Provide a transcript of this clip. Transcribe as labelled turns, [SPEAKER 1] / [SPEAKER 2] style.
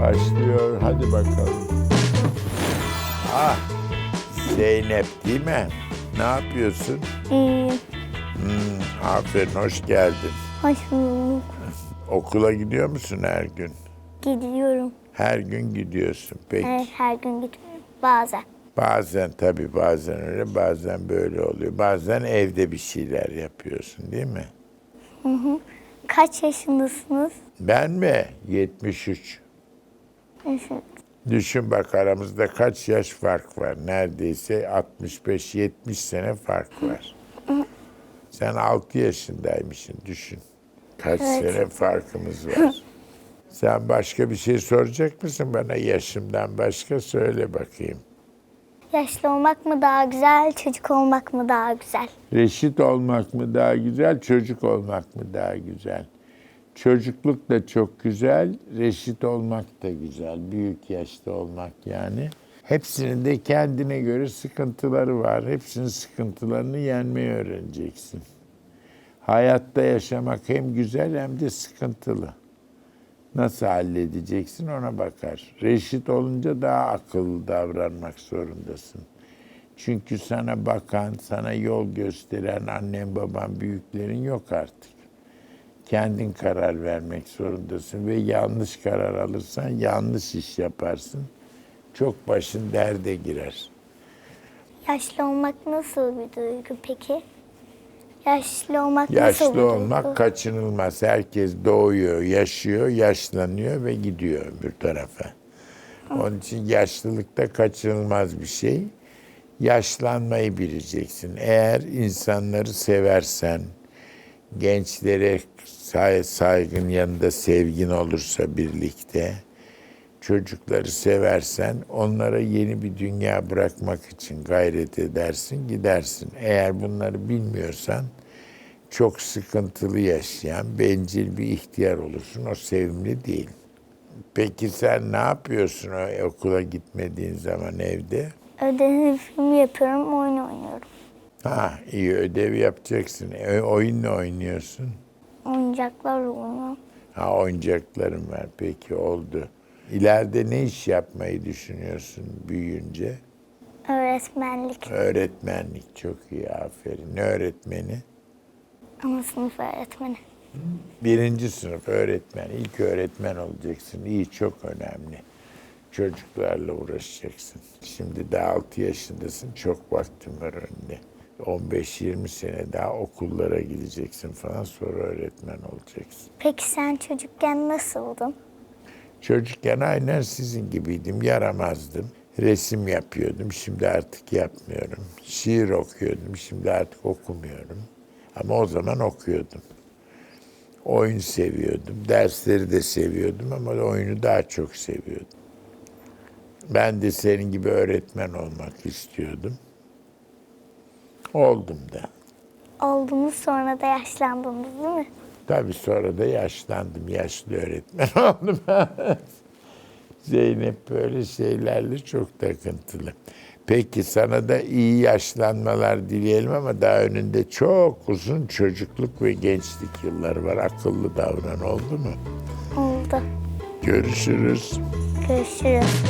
[SPEAKER 1] Başlıyor. Hadi bakalım. Ah, Zeynep değil mi? Ne yapıyorsun?
[SPEAKER 2] İyiyim.
[SPEAKER 1] Hmm, aferin, hoş geldin.
[SPEAKER 2] Hoş bulduk.
[SPEAKER 1] Okula gidiyor musun her gün?
[SPEAKER 2] Gidiyorum.
[SPEAKER 1] Her gün gidiyorsun. Peki.
[SPEAKER 2] Her, her gün gitmiyorum. Bazen.
[SPEAKER 1] Bazen tabii bazen öyle, bazen böyle oluyor. Bazen evde bir şeyler yapıyorsun değil mi?
[SPEAKER 2] Kaç yaşındasınız?
[SPEAKER 1] Ben mi? 73.
[SPEAKER 2] Düşün.
[SPEAKER 1] Düşün bak aramızda kaç yaş fark var? Neredeyse 65-70 sene fark var. Sen 6 yaşındaymışsın düşün. Kaç
[SPEAKER 2] Evet.
[SPEAKER 1] sene farkımız var. Sen başka bir şey soracak mısın bana yaşımdan başka söyle bakayım.
[SPEAKER 2] Yaşlı olmak mı daha güzel, çocuk olmak mı daha güzel?
[SPEAKER 1] Reşit olmak mı daha güzel, çocuk olmak mı daha güzel? Çocukluk da çok güzel, reşit olmak da güzel. Büyük yaşta olmak yani. Hepsinin de kendine göre sıkıntıları var. Hepsinin sıkıntılarını yenmeyi öğreneceksin. Hayatta yaşamak hem güzel hem de sıkıntılı. Nasıl halledeceksin ona bakar. Reşit olunca daha akıllı davranmak zorundasın. Çünkü sana bakan, sana yol gösteren annen, baban, büyüklerin yok artık. Kendin karar vermek zorundasın ve yanlış karar alırsan yanlış iş yaparsın. Çok başın derde girer.
[SPEAKER 2] Yaşlı olmak nasıl bir duygu peki? Yaşlı olmak nasıl bir
[SPEAKER 1] Yaşlı
[SPEAKER 2] duygu?
[SPEAKER 1] olmak kaçınılmaz. Herkes doğuyor, yaşıyor, yaşlanıyor ve gidiyor öbür tarafa. Onun için yaşlılıkta kaçınılmaz bir şey. Yaşlanmayı bileceksin. Eğer insanları seversen, gençlere say- saygın yanında sevgin olursa birlikte, çocukları seversen onlara yeni bir dünya bırakmak için gayret edersin, gidersin. Eğer bunları bilmiyorsan çok sıkıntılı yaşayan, bencil bir ihtiyar olursun. O sevimli değil. Peki sen ne yapıyorsun o okula gitmediğin zaman evde?
[SPEAKER 2] Ödevimi yapıyorum, oyun oynuyorum.
[SPEAKER 1] Ha iyi ödev yapacaksın. E, oyun ne oynuyorsun?
[SPEAKER 2] Oyuncaklarla oynuyorum.
[SPEAKER 1] Ha oyuncaklarım var. Peki oldu. İleride ne iş yapmayı düşünüyorsun büyüyünce?
[SPEAKER 2] Öğretmenlik.
[SPEAKER 1] Öğretmenlik çok iyi aferin. Ne öğretmeni?
[SPEAKER 2] Ana sınıf öğretmeni.
[SPEAKER 1] Birinci sınıf öğretmen. İlk öğretmen olacaksın. İyi çok önemli. Çocuklarla uğraşacaksın. Şimdi daha 6 yaşındasın. Çok vaktin var önünde. 15-20 sene daha okullara gideceksin falan sonra öğretmen olacaksın.
[SPEAKER 2] Peki sen çocukken nasıldın?
[SPEAKER 1] Çocukken aynen sizin gibiydim, yaramazdım. Resim yapıyordum, şimdi artık yapmıyorum. Şiir okuyordum, şimdi artık okumuyorum. Ama o zaman okuyordum. Oyun seviyordum, dersleri de seviyordum ama oyunu daha çok seviyordum. Ben de senin gibi öğretmen olmak istiyordum. Oldum da.
[SPEAKER 2] Oldunuz sonra da yaşlandınız değil mi?
[SPEAKER 1] Tabii sonra da yaşlandım, yaşlı öğretmen oldum. Zeynep böyle şeylerle çok takıntılı. Peki sana da iyi yaşlanmalar dileyelim ama daha önünde çok uzun çocukluk ve gençlik yılları var. Akıllı davran oldu mu?
[SPEAKER 2] Oldu.
[SPEAKER 1] Görüşürüz.
[SPEAKER 2] Görüşürüz.